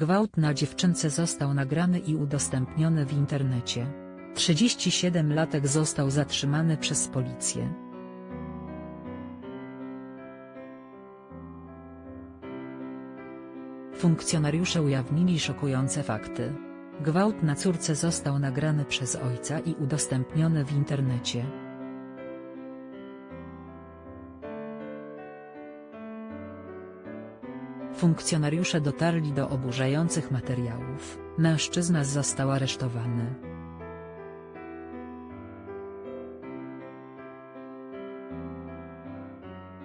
Gwałt na dziewczynce został nagrany i udostępniony w internecie. 37-latek został zatrzymany przez policję. Funkcjonariusze ujawnili szokujące fakty. Gwałt na córce został nagrany przez ojca i udostępniony w internecie. Funkcjonariusze dotarli do oburzających materiałów. Mężczyzna został aresztowany.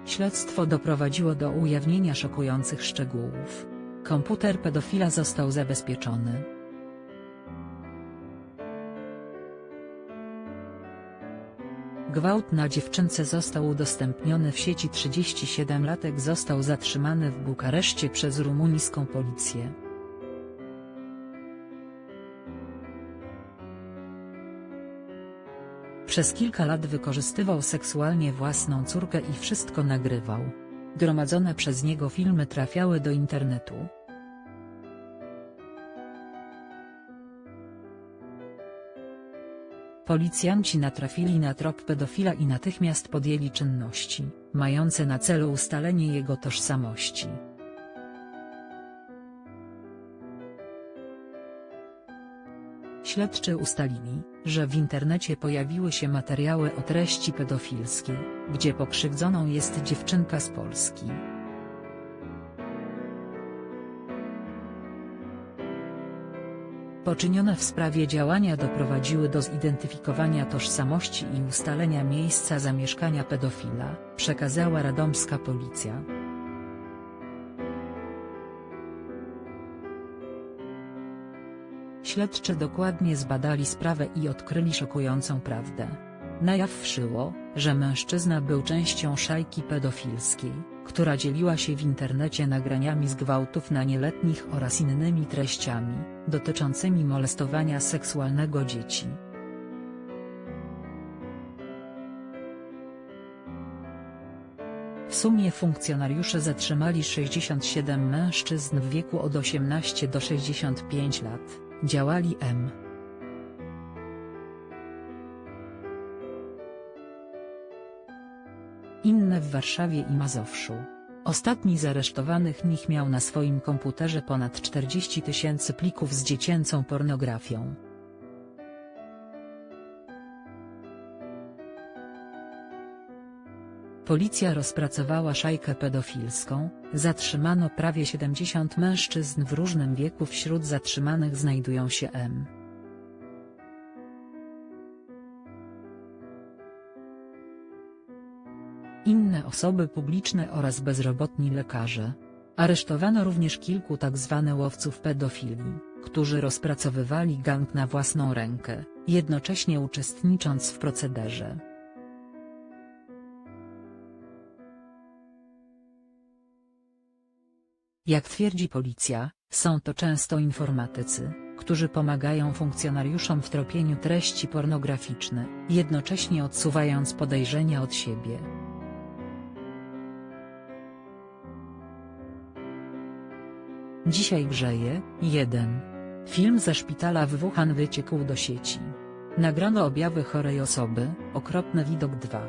Śledztwo doprowadziło do ujawnienia szokujących szczegółów. Komputer pedofila został zabezpieczony. Gwałt na dziewczynce został udostępniony w sieci 37-latek został zatrzymany w Bukareszcie przez rumuńską policję. Przez kilka lat wykorzystywał seksualnie własną córkę i wszystko nagrywał. Gromadzone przez niego filmy trafiały do internetu. Policjanci natrafili na trop pedofila i natychmiast podjęli czynności, mające na celu ustalenie jego tożsamości. Śledczy ustalili, że w internecie pojawiły się materiały o treści pedofilskiej, gdzie pokrzywdzoną jest dziewczynka z Polski. Poczynione w sprawie działania doprowadziły do zidentyfikowania tożsamości i ustalenia miejsca zamieszkania pedofila, przekazała radomska policja. Śledczy dokładnie zbadali sprawę i odkryli szokującą prawdę. Na wszyło, że mężczyzna był częścią szajki pedofilskiej, która dzieliła się w internecie nagraniami z gwałtów na nieletnich oraz innymi treściami, dotyczącymi molestowania seksualnego dzieci. W sumie funkcjonariusze zatrzymali 67 mężczyzn w wieku od 18 do 65 lat, działali M. inne w Warszawie i Mazowszu. Ostatni z aresztowanych nich miał na swoim komputerze ponad 40 tysięcy plików z dziecięcą pornografią. Policja rozpracowała szajkę pedofilską, zatrzymano prawie 70 mężczyzn w różnym wieku wśród zatrzymanych znajdują się M. inne osoby publiczne oraz bezrobotni lekarze. Aresztowano również kilku tzw. łowców pedofilii, którzy rozpracowywali gang na własną rękę, jednocześnie uczestnicząc w procederze. Jak twierdzi policja, są to często informatycy, którzy pomagają funkcjonariuszom w tropieniu treści pornograficzne, jednocześnie odsuwając podejrzenia od siebie. Dzisiaj grzeje, 1. Film ze szpitala w Wuhan wyciekł do sieci. Nagrano objawy chorej osoby, okropny widok 2.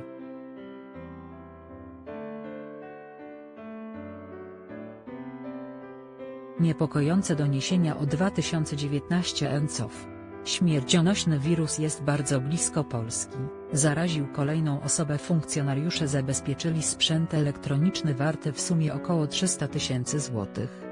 Niepokojące doniesienia o 2019 ENCOW. Śmiercionośny wirus jest bardzo blisko Polski. Zaraził kolejną osobę funkcjonariusze zabezpieczyli sprzęt elektroniczny warty w sumie około 300 tysięcy złotych.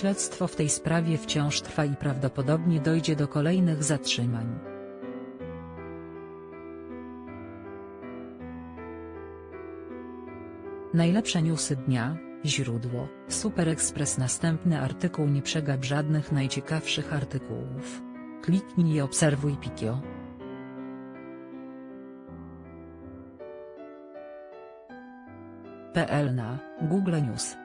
Śledztwo w tej sprawie wciąż trwa i prawdopodobnie dojdzie do kolejnych zatrzymań. Najlepsze newsy dnia, źródło, Super Express Następny artykuł nie przegap żadnych najciekawszych artykułów. Kliknij i obserwuj Pikio. PL na Google News